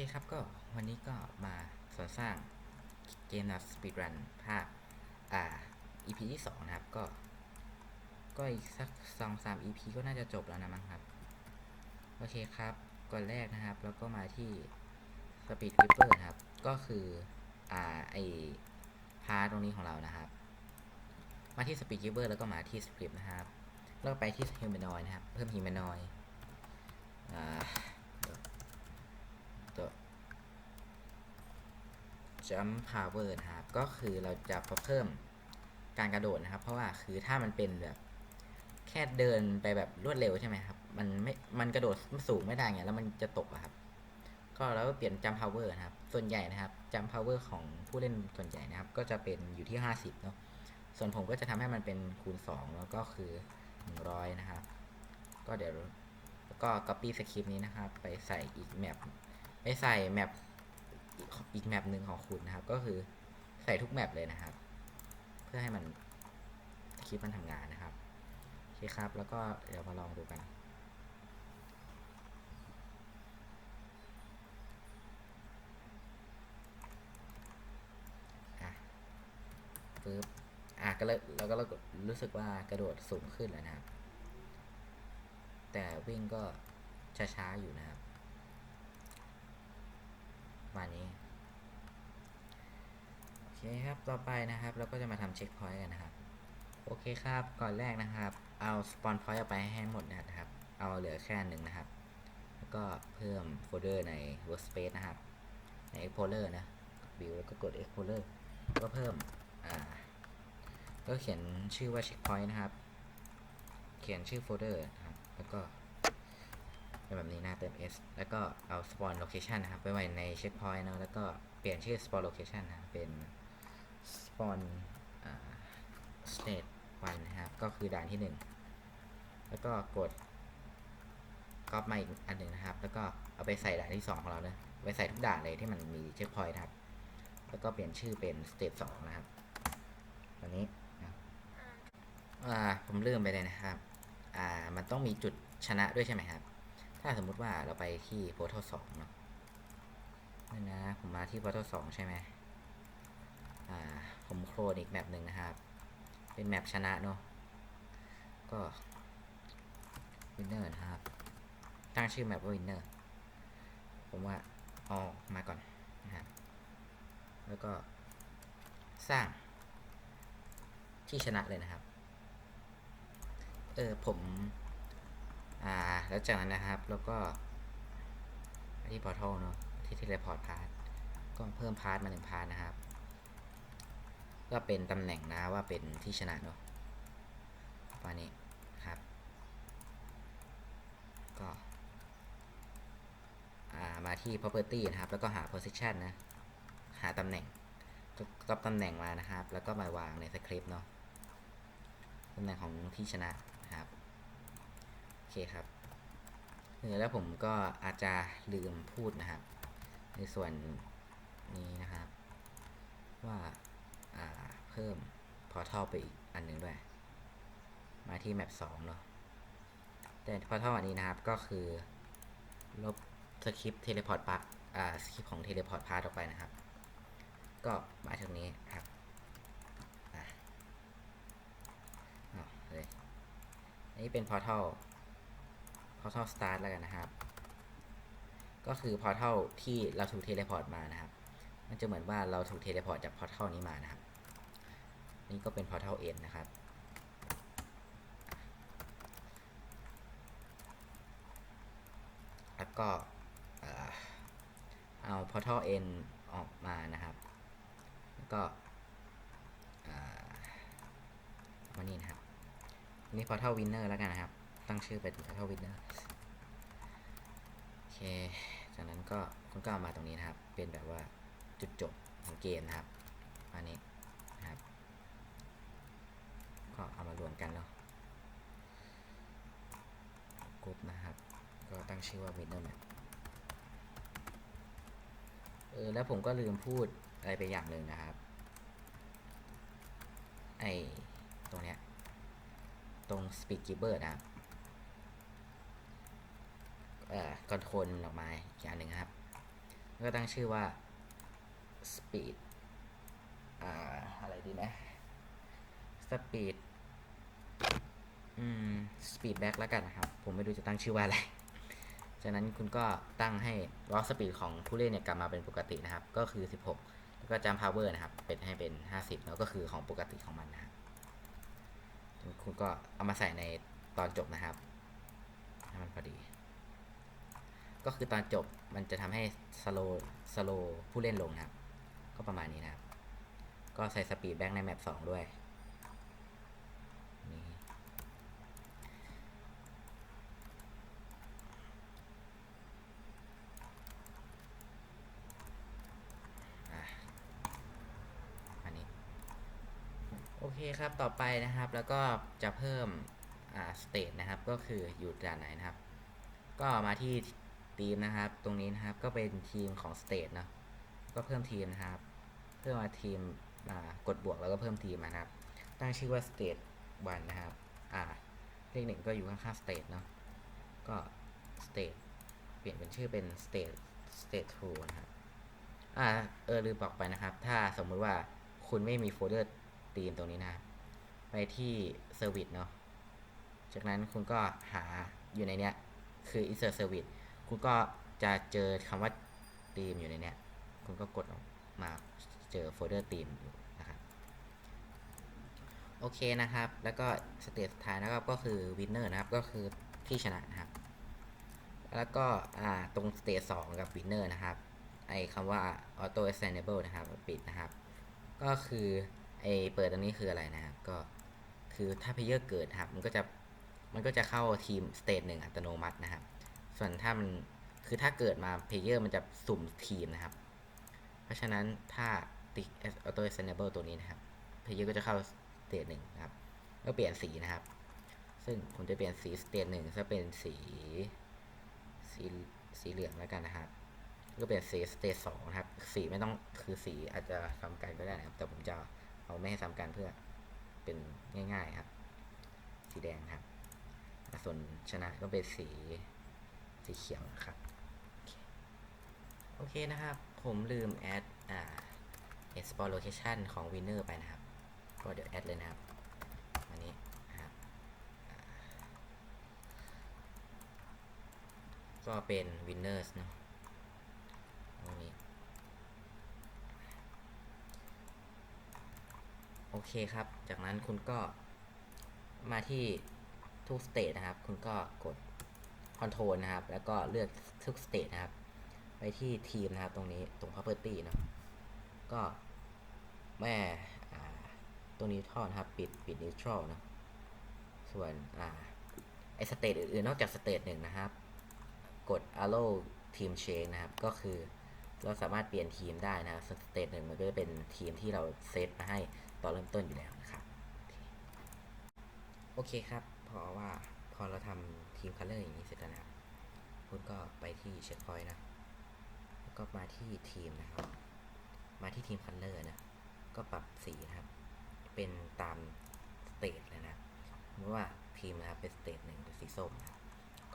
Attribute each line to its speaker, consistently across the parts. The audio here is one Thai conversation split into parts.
Speaker 1: เคครับก็วันนี้ก็มาสอนสร้างเกมนับสปีดรันภาคอ่า EP ที่สองนะครับก็ ก็อีกสักสองสาม EP ก็น่าจะจบแล้วนะมั้งครับ โอเคครับก่อนแรกนะครับ แล้วก็มาที่ Speed Clipper นะครับ ก็คืออ่าไอพาร์ทตรงนี้ของเรานะครับ มาที่ Speed Clipper แล้วก็มาที่ Script นะครับ แล้วก็ไปที่ Humanoid นะครับ เพิ่ม Humanoid อ่า jump power นะครับ ก็คือเราจะเพิ่มการกระโดดนะครับ เพราะว่าคือถ้ามันเป็นแบบแค่เดินไปแบบรวดเร็วใช่ไหมครับ มันไม่ มันกระโดดสูงไม่ได้ไงแล้วมันจะตกอะครับ ก็เราก็เปลี่ยน jump power นะครับ ส่วนใหญ่นะครับ jump power ของผู้เล่นส่วนใหญ่นะครับ ก็จะเป็นอยู่ที่ 50เนาะ ส่วนผมก็จะทำให้มันเป็นคูณ 2 แล้วก็คือ 100 นะครับ ก็เดี๋ยวแล้วก็ copy script นี้นะครับ ไปใส่อีกแมปไปใส่แมป อีกแมปหนึ่งของคุณนะครับ ก็คือใส่ทุกแมปเลยนะครับ เพื่อให้มันคลิปมันทำงานนะครับโอเคครับ แล้วก็เดี๋ยวมาลองดูกันอะปึ๊บอะก็เลยเราก็รู้สึกว่ากระโดดสูงขึ้นแล้วนะครับ แต่วิ่งก็ช้าๆอยู่นะครับ มาณนี้โอเคครับต่อไปนะครับเราก็จะมาทำเช็คพอยต์กันนะครับโอเคครับก่อนแรกนะครับ เอาสปอนพอยต์ออกไปให้หมดนะครับ เอาเหลือแค่หนึ่งนะครับ แล้วก็เพิ่มโฟลเดอร์ใน workspace นะครับ ใน explorer นะบิวแล้วก็กด explorer ก็เพิ่มอ่าก็เขียนชื่อว่า checkpoint นะครับ เขียนชื่อโฟลเดอร์นะครับแล้วก็ เป็นแบบนี้นะเติม s แล้วก็เอา spawn location นะครับ ไปไว้ใน checkpoint เนอะแล้วก็เปลี่ยนชื่อ spawn location นะเป็น spawn state 1นะครับ ก็คือด่านที่ 1 แล้วก็กดก๊อปมาอีกอันหนึ่งนะครับ แล้วก็เอาไปใส่ด่านที่ 2 ของเราเลยไปใส่ทุกด่านเลยที่มันมี checkpoint นะครับ แล้วก็เปลี่ยนชื่อเป็น state 2นะครับแบบนี้นะอ่าผมลืมไปเลยนะครับ อ่า มันต้องมีจุดชนะด้วยใช่ไหมครับาสมมุติว่าเราไปที่ portal 2เนาะนี่นะ ผมมาที่ portal 2ใช่ไหมอ่า ผมโคลนอีกแมปหนึ่งนะครับ เป็นแมปชนะเนาะ ก็ winner นะครับ ตั้งชื่อแมปว่า winner ผมว่าอาออกมาก่อนนะครับ แล้วก็สร้างที่ชนะเลยนะครับ เออผม อ่า แล้วจากนั้นนะครับ แล้วก็ที่ portal เนาะที่ teleport path ก็เพิ่มพาร์ทมาหนึ่งพาร์ทนะครับ ก็เป็นตำแหน่งนะว่าเป็นที่ชนะเนาะประมาณนี้ครับ ก็อ่ามาที่ property นะครับ แล้วก็หา position นะ หาตำแหน่งก็ก็ตำแหน่งมานะครับ แล้วก็มาวางในสคริปต์เนาะตำแหน่งของที่ชนะ ครับโอเครับแล้วผมก็อาจจะลืมพูดนะครับ ในส่วนนี้นะครับ ว่าาเพิ่มพอทัลไปอีกอันหนึ่งด้วย มาที่แมป2เนาะแต่พอทัลอันนี้นะครับก็คือ ลบสคริปต์เทเลพอร์ตปาอ่าสคริปต์ของเทเลพอร์ตพาร์ตออกไปนะครับ ก็มาตรงนี้ครับอะเอาเลยอันนี้เป็น portal portal start แล้วกันนะครับ ก็คือ portal ที่เราถูกเทเลพอร์ตมานะครับ มันจะเหมือนว่าเราถูกเทเลพอร์ตจาก portal นี้มานะครับ นี่ก็เป็น portal end นะครับ แล้วก็เอ่อเอา portal end ออกมานะครับ แล้วก็มานี่นะครับ นี่ portal winner แล้วกันนะครับ ตั้งชื่อเป็น portal winner โอเค จากนั้นก็คุณก็เอามาตรงนี้นะครับ เป็นแบบว่าจุดจบของเกมนะครับ อันนี้นะครับ ก็เอามารวมกันเนาะกรุ๊ปนะครับ ก็ตั้งชื่อว่า winner map เออแล้วผมก็ลืมพูดอะไรไปอย่างหนึ่งนะครับ ไอตรงเนี้ย ตรง speed giver นะครับ คอนโทรลออกมาอีกอย่างหนึ่งครับ ก็ตั้งชื่อว่า speed อ่าอะไรดีนะ speed อืม speed back แล้วกันนะครับ ผมไม่รู้จะตั้งชื่อว่าอะไร จากนั้นคุณก็ตั้งให้ walk speed ของผู้เล่นเนี่ยกลับมาเป็นปกตินะครับ ก็คือ 16 แล้วก็ jump power นะครับ เป็นให้เป็น 50 แล้วก็คือของปกติของมันนะครับคุณก็เอามาใส่ในตอนจบนะครับ ให้มันพอดี ก็คือตอนจบมันจะทำให้สโลสโลผู้เล่นลงนะครับ ก็ประมาณนี้นะครับ ก็ใส่สปีดแบ็กในแมปสองด้วยนี่อันนี้ โอเคครับต่อไปนะครับ แล้วก็จะเพิ่มอ่าสเตทนะครับ ก็คืออยู่ด่านไหนนะครับ ก็มาที่ ทีมนะครับ ตรงนี้นะครับก็เป็นทีมของสเตทเนาะก็เพิ่มทีมนะครับ เพิ่มมาทีมกดบวกแล้วก็เพิ่มทีมนะครับ ตั้งชื่อว่า state 1นนะครับอ่าเลขหนึ่งก็อยู่ข้างๆ state เนาะก็ state เปลี่ยนเป็นชื่อเป็น state state 2นะครับอ่าเออลืมบอกไปนะครับ ถ้าสมมุติว่าคุณไม่มีโฟลเดอร์ทีมตรงนี้นะไปที่ service เนาะจากนั้นคุณก็หาอยู่ในเนี้ยคือ insert service คุณก็จะเจอคำว่าทีมอยู่ในเนี้ยคุณก็กดออกมาเจอโฟลเดอร์ทีมอยู่นะครับโอเคนะครับ แล้วก็สเตจสุดท้ายนะครับก็คือ winner นะครับก็คือที่ชนะนะครับ แล้วก็อ่าตรงสเตจสองกับ winner นะครับไอคำว่า auto assignable นะครับปิดนะครับ ก็คือไอเปิดตรงนี้คืออะไรนะครับ ก็คือถ้าเพเยอร์เกิดครับ มันก็จะมันก็จะเข้าทีมสเตจหนึ่งอัตโนมัตินะครับ ส่วนถ้ามันคือถ้าเกิดมาเพลเยอร์มันจะสุ่มทีมนะครับ เพราะฉะนั้นถ้าติ๊ก auto assemble ตัวนี้นะครับเพลเยอร์ก็จะเข้าสเตจหนึ่งนะครับก็เปลี่ยนสีนะครับ ซึ่งผมจะเปลี่ยนสีสเตจหนึ่งจะเป็นสีสีสีเหลืองแล้วกันนะครับ ก็เปลี่ยนสีสเตจสองนะครับ สีไม่ต้องคือสีอาจจะซ้ำกันก็ได้นะครับ แต่ผมจะเอาไม่ให้ซ้ำกันเพื่อเป็นง่าย ๆครับ สีแดงครับ ส่วนชนะก็เป็นสี สีเขียวนะครับ โอเคนะครับ ผมลืมแอดอ่า export location ของ winner ไปนะครับ ก็เดี๋ยวแอดเลยนะครับอันนี้นะครับ ก็เป็น winners เนะตรงนี้โอเคครับ จากนั้นคุณก็มาที่ทุกสเต e นะครับ คุณก็กด Control นะครับ แล้วก็เลือกทุกสเต e นะครับ ไปที่ทีมนะครับ ตรงนี้ตรง property เนอะก็แม่ตรงนี้ท่อนะครับ ปิดปิด neutral นะส่วนอ่าไอสเตตอื่นๆ นอกจากสเตตหนึ่งนะครับ กด arrow team change นะครับ ก็คือเราสามารถเปลี่ยนทีมได้นะครับสเตตหนึ่งมันก็จะเป็นทีมที่เราเซตมาให้ตอนเริ่มต้นอยู่แล้วนะครับ โอเคครับเพราะว่าพอเราทำ ทีมคัลเลอร์อย่างนี้เสร็จแล้วนะครับคุณก็ไปที่เช็คพอยต์นะ แล้วก็มาที่ทีมนะครับ มาที่ทีมคัลเลอร์นะ ก็ปรับสีนะครับ เป็นตามสเตทเลยนะสมมติว่าทีมนะครับเป็นสเตทหนึ่งเป็นสีส้มนะ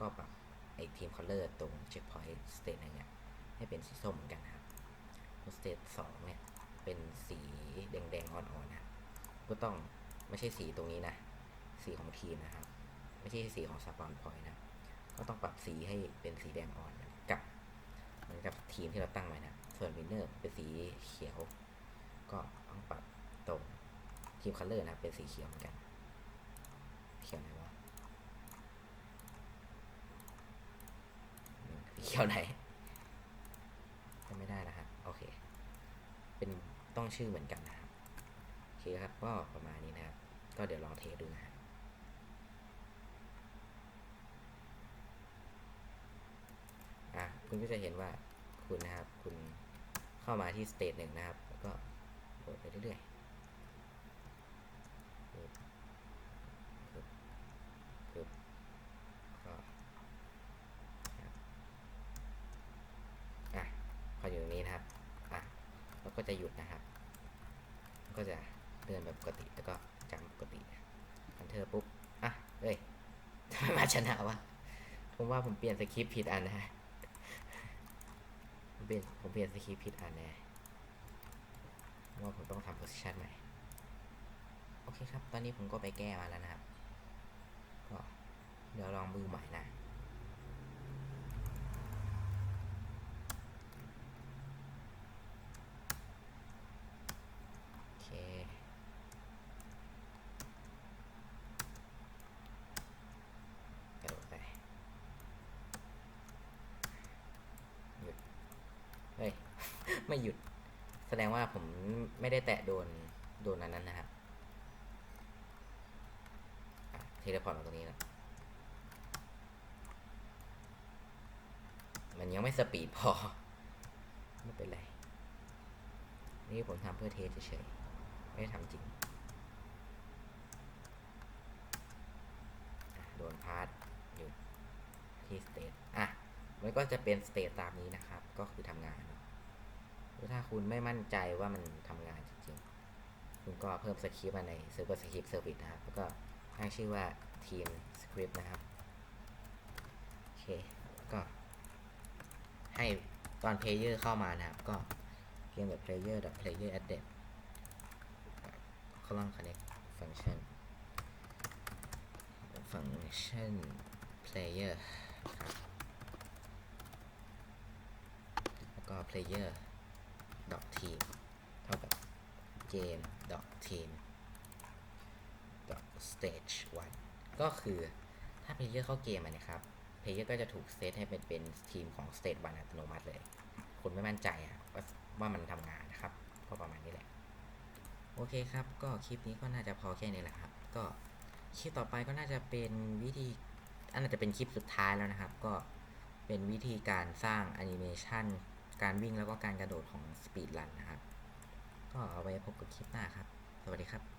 Speaker 1: ก็ปรับไอทีมคัลเลอร์ตรงเช็คพอยต์สเตทหนึ่งเนี่ยให้เป็นสีส้มเหมือนกันนะครับสเตทสองเนี่ยเป็นสีแดงๆอ่อนๆนะ ก็ต้องไม่ใช่สีตรงนี้นะ สีของทีมนะครับ ไม่ใช่สีของสปอนพอยต์นะ ก็ต้องปรับสีให้เป็นสีแดงอ่อนกับเหมือนกับทีมที่เราตั้งไว้นะ ส่วนวินเนอร์เป็นสีเขียว ก็ต้องปรับตรงทีมคัลเลอร์นะเป็นสีเขียวเหมือนกันเขียวไหนวะสีเขียวไหนจำไม่ได้นะครับโอเค เป็นต้องชื่อเหมือนกันนะครับโอเคครับก็ประมาณนี้นะครับ ก็เดี๋ยวลองเทสดูนะฮะ อะ คุณก็จะเห็นว่าคุณนะครับ คุณเข้ามาที่สเตจหนึ่งนะครับ แล้วก็โหลดไปเรื่อยๆปึ๊บก็อะพออยู่ตรงนี้นะครับอะแล้วก็จะหยุดนะครับ ก็จะเดินแบบปกติแล้วก็จำปกติคันเทอร์ปุ๊บอะเอ้ยทำไมมาชนะวะผมว่าผมเปลี่ยนสคริปต์ผิดอันนะฮะ ผมเปลี่ยนผมเปลี่ยนสคริปต์ผิดอ่านแน่ว่าผมต้องทำโพสิชันใหม่ โอเคครับ ตอนนี้ผมก็ไปแก้มาแล้วนะครับ ก็เดี๋ยวลองมือใหม่นะ โอเค กระโดดไป หยุด เฮ้ย ไม่หยุด แสดงว่าผมไม่ได้แตะโดนโดนอันนั้นนะครับเทเลพอร์ตมาตรงนี้แล้วมันยังไม่สปีดพอ ไม่เป็นไร นี่ผมทำเพื่อเทสเฉยๆไม่ได้ทำจริง โดนพาร์ทอยู่ที่สเตตอะ มันก็จะเป็นสเตตตามนี้นะครับ ก็คือทำงานห รือถ้าคุณไม่มั่นใจว่ามันทำงานจริงๆ คุณก็เพิ่มสคริปต์มาใน Server Script Service นะครับ แล้วก็ตั้งชื่อว่า Team Script นะครับ โอเค ก็ให้ตอนเพลเยอร์เข้ามานะครับ ก็เพียงแบบ player player added colon connect function function player ครับแล้วก็ player dot team เท่ากับ game dot team dot stage 1ก็คือถ้า player เข้าเกมนะครับ player ก็จะถูกเซตให้เป็นเป็นทีมของ state 1อัตโนมัติเลย คุณไม่มั่นใจอะว่าว่ามันทำงานนะครับก็ประมาณนี้แหละโอเคครับ ก็คลิปนี้ก็น่าจะพอแค่นี้แหละครับ ก็คลิปต่อไปก็น่าจะเป็นวิธีอันน่าจะเป็นคลิปสุดท้ายแล้วนะครับ ก็เป็นวิธีการสร้างแอนิเมชัน การวิ่งแล้วก็การกระโดดของสปีดรันนะครับ ก็เอาไว้พบกับคลิปหน้าครับ สวัสดีครับ